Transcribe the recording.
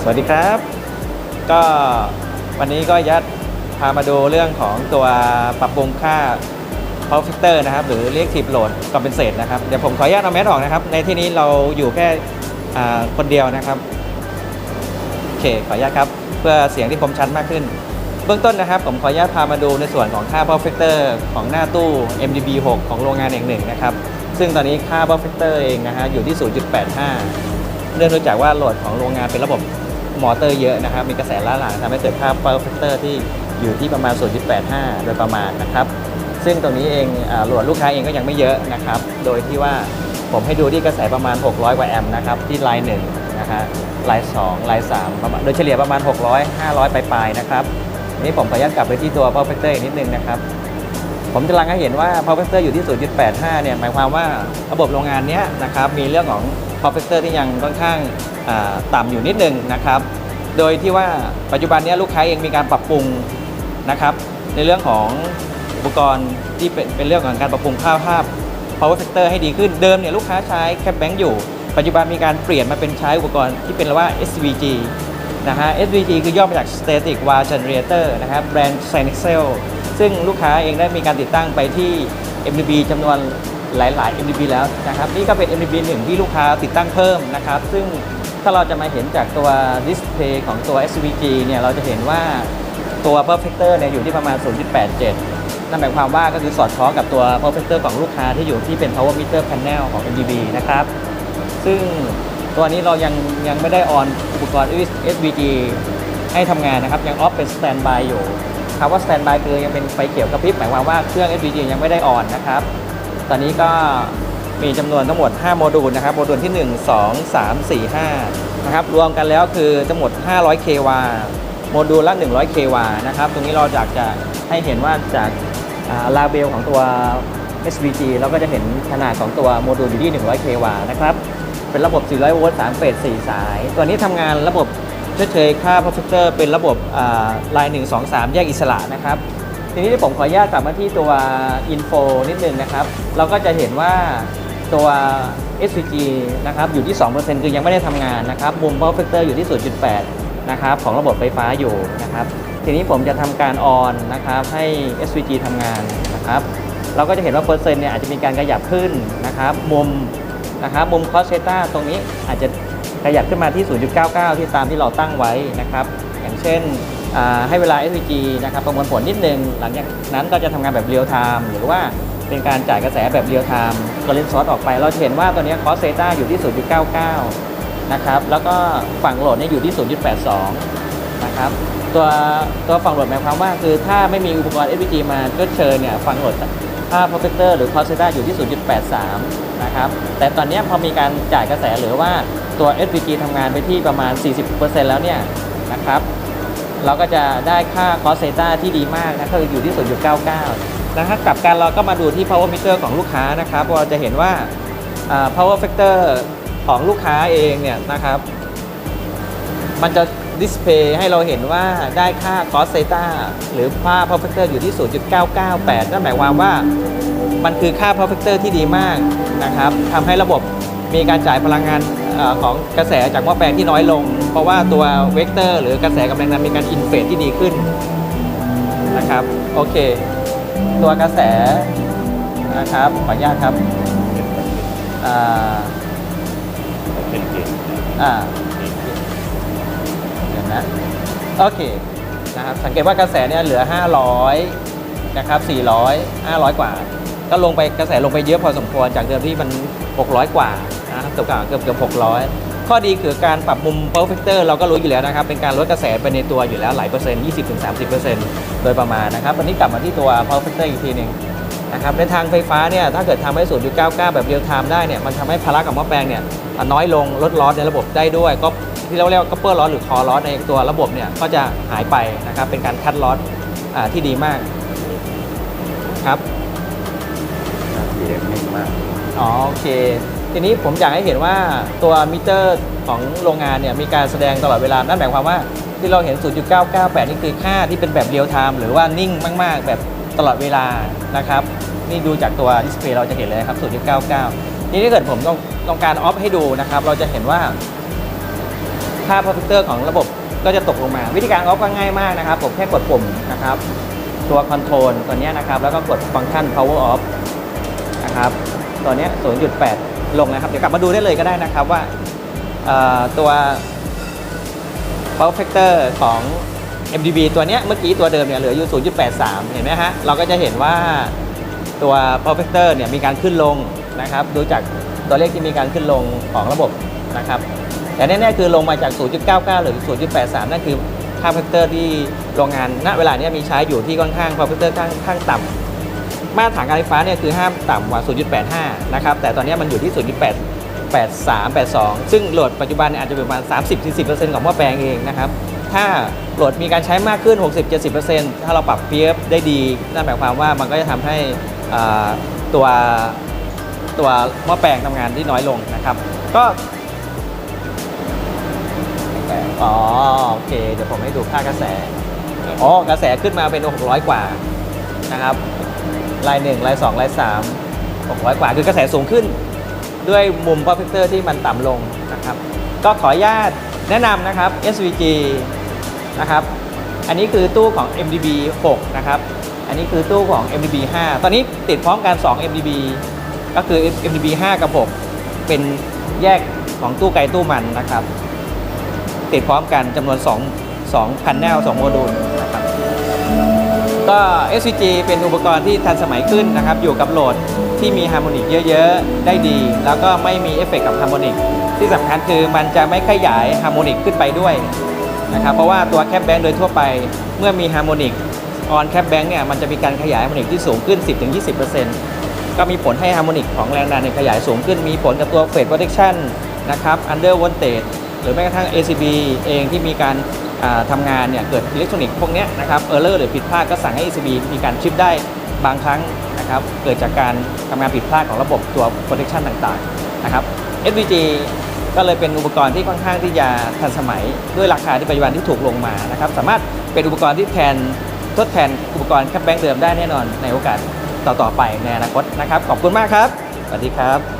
สวัสดีครับ ก็วันนี้ก็ยัดพามาดูเรื่องของตัวปรับปรุงค่า power factor นะครับ หรือเรียก tip load compensate นะครับ เดี๋ยวผมขออนุญาตเอาแมสออกนะครับ ในที่นี้เราอยู่แค่คนเดียวนะครับ โอเค ขออนุญาตครับ เพื่อเสียงที่คมชัดมากขึ้น เบื้องต้นนะครับผมขออนุญาตพามาดูในส่วนของค่า power factor ของหน้าตู้ MDB 6 ของโรงงานแห่งหนึ่งนะครับ ซึ่งตอนนี้ค่า power factor เองนะฮะอยู่ที่ 0.85 เนื่องจากว่าโหลดของโรงงานเป็นระบบ มอเตอร์เยอะนะครับ มีกระแสล้าหลังทำให้เกิดค่า power factor ที่อยู่ที่ประมาณ 0.85 โดยประมาณนะครับ ซึ่งตรงนี้เองหลดลูกค้าเองก็ยังไม่เยอะนะครับ โดยที่ว่าผมให้ดูที่กระแสประมาณ 600 กว่าแอมป์นะครับ ที่ไลน์หนึ่งนะฮะไลน์2ไลน์3ประมาณโดยเฉลี่ยประมาณ 600 500 ปลายๆนะครับนนี้ผมขออนุญาตกลับไปที่ตัว power factor อีกนิดนึงนะครับ ผมจะลังให้เห็นว่า power factor อยู่ที่ 0.85 เนี่ยหมายความว่าระบบโรงงานเนี้ยนะครับมีเรื่องของ power factor ที่ยังค่อนข้างต่ำอยู่นิดนึงนะครับ โดยที่ว่าปัจจุบันนี้ลูกค้าเองมีการปรับปรุงนะครับในเรื่องของอุปกรณ์ที่เป็นเป็นเรื่องของการปรับปรุงค่าภาพ power factor ให้ดีขึ้นเดิมเนี่ยลูกค้าใช้แคปแบงค์อยู่ ปัจจุบันมีการเปลี่ยนมาเป็นใช้อุปกรณ์ที่เป็นเรียกว่า SVG นะฮะ SVG คือย่อมาจาก Static Var Generator นะครับแบรนด์ s y n e x e l ซึ่งลูกค้าเองได้มีการติดตั้งไปที่ MDB จำนวนหลาย ๆ MDB แล้วนะครับนี่ก็เป็น MDB หนึ่งที่ลูกค้าติดตั้งเพิ่มนะครับ ซึ่งถ้าเราจะมาเห็นจากตัวดิสเพย์ของตัว SVG เนี่ยเราจะเห็นว่าตัว Perfector เนี่ยอยู่ที่ประมาณ 0.87 นั่นหมายความว่าก็คือสอดคล้องกับตัว Perfector ของลูกค้าที่อยู่ที่เป็น Power Meter Panel ของ MDB นะครับ ซึ่งตัวนี้เรายังยังไม่ได้ออนอุปกรณ์ SVG ให้ทำงานนะครับ ยังออฟเป็นสแตนบายอยู่ คำว่าสแตนบายคือยังเป็นไฟเขียวกระพริบหมายความว่าเครื่อง SVG ยังไม่ได้อ่อนนะครับ ตอนนี้ก็มีจำนวนทั้งหมด 5 โมดูลนะครับ โมดูลที่ 1 2 3 4 5 นะครับ รวมกันแล้วคือทั้งหมด 500 kW โมดูลละ 100 kW นะครับ ตรงนี้เราอยากจะให้เห็นว่าจากลาเบลของตัว SVG เราก็จะเห็นขนาดของตัวโมดูลอยู่ที่ 100 kW นะครับ เป็นระบบ 400 โวลต์ 3 เฟส 4 สาย ตัวนี้ทำงานระบบ ชดเชยค่า processor เป็นระบบลาย 1 2 3 แยกอิสระนะครับทีนี้ผมขออนุญาตกลับมาที่ตัว info นิดนึงนะครับ เราก็จะเห็นว่าตัว SVG นะครับอยู่ที่ 2%คือยังไม่ได้ทำงานนะครับมุม power factor อยู่ที่ 0.8 นะครับของระบบไฟฟ้าอยู่นะครับทีนี้ผมจะทำการออนนะครับให้ SVG ทำงานนะครับเราก็จะเห็นว่าเปอร์เซ็นต์เนี่ยอาจจะมีการขยับขึ้นนะครับมุมนะครับมุมคอสเซต้าตรงนี้อาจจะ ขยับขึ้นมาที่ 0.99 ที่ตามที่เราตั้งไว้นะครับ อย่างเช่นให้เวลา SVG นะครับประมวลผลนิดนึง หลังจากนั้นก็จะทำงานแบบเรียลไทม์หรือว่าเป็นการจ่ายกระแสแบบเรียลไทม์ก็เลนซอสออกไป เราเห็นว่าตัวนี้คอสเซต้าอยู่ที่ 0.99 นะครับ แล้วก็ฝั่งโหลดเนี่ยอยู่ที่ 0.82 นะครับตัวตัวฝั่งโหลดหมายความว่าคือถ้าไม่มีอุปกรณ์ SVG มาก็เชิญเนี่ยฝั่งโหลดค่า projector หรือ cos theta อยู่ที่ 0.83 นะครับ แต่ตอนนี้พอมีการจ่ายกระแสหรือว่า ตัว SVG ทำงานไปที่ประมาณ 40%แล้วเนี่ยนะครับเราก็จะได้ค่า cos theta ที่ดีมากนะคืออยู่ที่0.99นะครับกลับกันเราก็มาดูที่ power meter ของลูกค้านะครับเราจะเห็นว่าอ่า power factor ของลูกค้าเองเนี่ยนะครับ มันจะดิสเพย์ให้เราเห็นว่าได้ค่า cos theta หรือค่า power factor อยู่ที่ 0.998 นั่นหมายความว่ามันคือค่า power factor ที่ดีมากนะครับทำให้ระบบ มีการจ่ายพลังงานเออของกระแสจากหม้อแปลงที่น้อยลง เพราะว่าตัวเวกเตอร์หรือกระแสกำลังนั้นมีการอินเฟสที่ดีขึ้นนะครับโอเค ตัวกระแสนะครับขออนุญาตครับอ่าเป็นเกณฑ์อ่าเดี๋ยวนะโอเคนะครับสังเกตว่ากระแสเนี่ยเหลือ 500นะครับ400 500 กว่า ก็ลงไปกระแสลงไปเยอะพอสมควรจากเดิมที่มัน 600 กว่า นะครับเกือบเกือบเกือบ600ข้อดีคือการปรับมุม power factor เราก็รู้อยู่แล้วนะครับ เป็นการลดกระแสไปในตัวอยู่แล้วหลายเปอร์เซ็นต์20-30%โดยประมาณนะครับวันนี้กลับมาที่ตัว power factor อีกทีหนึ่งนะครับในทางไฟฟ้าเนี่ยถ้าเกิดทำให้0.99 แบบเรียลไทม์ได้เนี่ยมันทำให้พละกับหม้อแปลงเนี่ยน้อยลงลดลอสในระบบได้ด้วย ก็ที่เราเรียกว่า copper loss หรือ core loss ในตัวระบบเนี่ยก็จะหายไปนะครับเป็นการคัดลอสอ่าที่ดีมากครับเสียงนิ่งมากอ๋อโอเค ทีนี้ผมอยากให้เห็นว่าตัวมิเตอร์ของโรงงานเนี่ยมีการแสดงตลอดเวลา นั่นหมายความว่าที่เราเห็น 0.998 นี่คือค่าที่เป็นแบบเรียลไทม์หรือว่านิ่งมาก ๆ แบบตลอดเวลานะครับ นี่ดูจากตัวดิสเพย์เราจะเห็นเลยครับ 0.99 นี่ถ้าเกิดผมต้องต้องการออฟให้ดูนะครับ เราจะเห็นว่าค่า Profector ของระบบก็จะตกลงมา วิธีการออฟก็ง่ายมากนะครับ ผมแค่กดปุ่มนะครับ ตัวคอนโทรลตัวนี้นะครับ แล้วก็กดฟังก์ชัน power off นะครับ ตัวนี้0.8 ลงนะครับ เดี๋ยวกลับมาดูได้เลยก็ได้นะครับว่าตัว power factor ของ MDB ตัวเนี้ยเมื่อกี้ตัวเดิมเนี่ยเหลืออยู่ 0.83 เห็นไหมฮะ เราก็จะเห็นว่าตัว power factor เนี่ยมีการขึ้นลงนะครับ ดูจากตัวเลขที่มีการขึ้นลงของระบบนะครับ แต่แน่ๆคือลงมาจาก 0.99 หรือ 0.83 นั่นคือค่า power factor ที่โรงงานณเวลาเนี้ยมีใช้อยู่ที่ค่อนข้าง power factor ข้างข้างต่ำ มาตรฐานการไฟฟ้าเนี่ยคือห้ามต่ำกว่า 0.85 นะครับ แต่ตอนนี้มันอยู่ที่ 0.8 83 82 ซึ่งโหลดปัจจุบันเนี่ยอาจจะประมาณ 30-40%ของหม้อแปลงเองนะครับ ถ้าโหลดมีการใช้มากขึ้น 60-70%ถ้าเราปรับ PF ได้ดี นั่นหมายความว่ามันก็จะทำให้ตัวตัวหม้อแปลงทำงานที่น้อยลงนะครับ ก็อ๋อโอเค เดี๋ยวผมให้ดูค่ากระแส อ๋อกระแสขึ้นมาเป็น 600 กว่านะครับ ลาย1ลาย2ลาย3 600กว่าคือกระแสสูงขึ้น ด้วยมุม p r o f e c t o r ที่มันต่ำลงนะครับ ก็ขออนุญาตแนะนำนะครับ SVG นะครับ อันนี้คือตู้ของ MDB 6 นะครับ อันนี้คือตู้ของ MDB 5 ตอนนี้ติดพร้อมกัน 2 MDB ก็คือ MDB 5 กับ 6 เป็นแยกของตู้ไกลตู้มันนะครับ ติดพร้อมกันจำนวน 2 2พันแนล2โมดูล ก็ SVG เป็นอุปกรณ์ที่ทันสมัยขึ้นนะครับ อยู่กับโหลดที่มีฮาร์โมนิกเยอะๆ ได้ดี แล้วก็ไม่มีเอฟเฟกต์กับฮาร์โมนิกที่สำคัญคือมันจะไม่ขยายฮาร์โมนิกขึ้นไปด้วยนะครับเพราะว่าตัวแคปแบงค์โดยทั่วไปเมื่อมีฮาร์โมนิกออนแคปแบงค์เนี่ยมันจะมีการขยายฮาร์โมนิกที่สูงขึ้น 10-20%ก็มีผลให้ฮาร์โมนิกของแรงดันเนี่ยขยายสูงขึ้นมีผลกับตัวเฟดโปรเทคชันนะครับ under voltage หรือแม้กระทั่ง ACB เองที่มีการ ทำงานเนี่ยเกิดอิเล็กทรอนิกส์พวกเนี้ยนะครับเออร์เลอร์หรือผิดพลาดก็สั่งให้ ACB มีการชิปได้บางครั้งนะครับเกิดจากการทำงานผิดพลาดของระบบตัว protection ต่างๆนะครับ SVG ก็เลยเป็นอุปกรณ์ที่ค่อนข้างที่จะทันสมัยด้วยราคาที่ปัจจุบันที่ถูกลงมานะครับสามารถเป็นอุปกรณ์ที่แทนทดแทนอุปกรณ์แคปแบงค์เดิมได้แน่นอนในโอกาสต่อๆไปในอนาคตนะครับขอบคุณมากครับสวัสดีครับ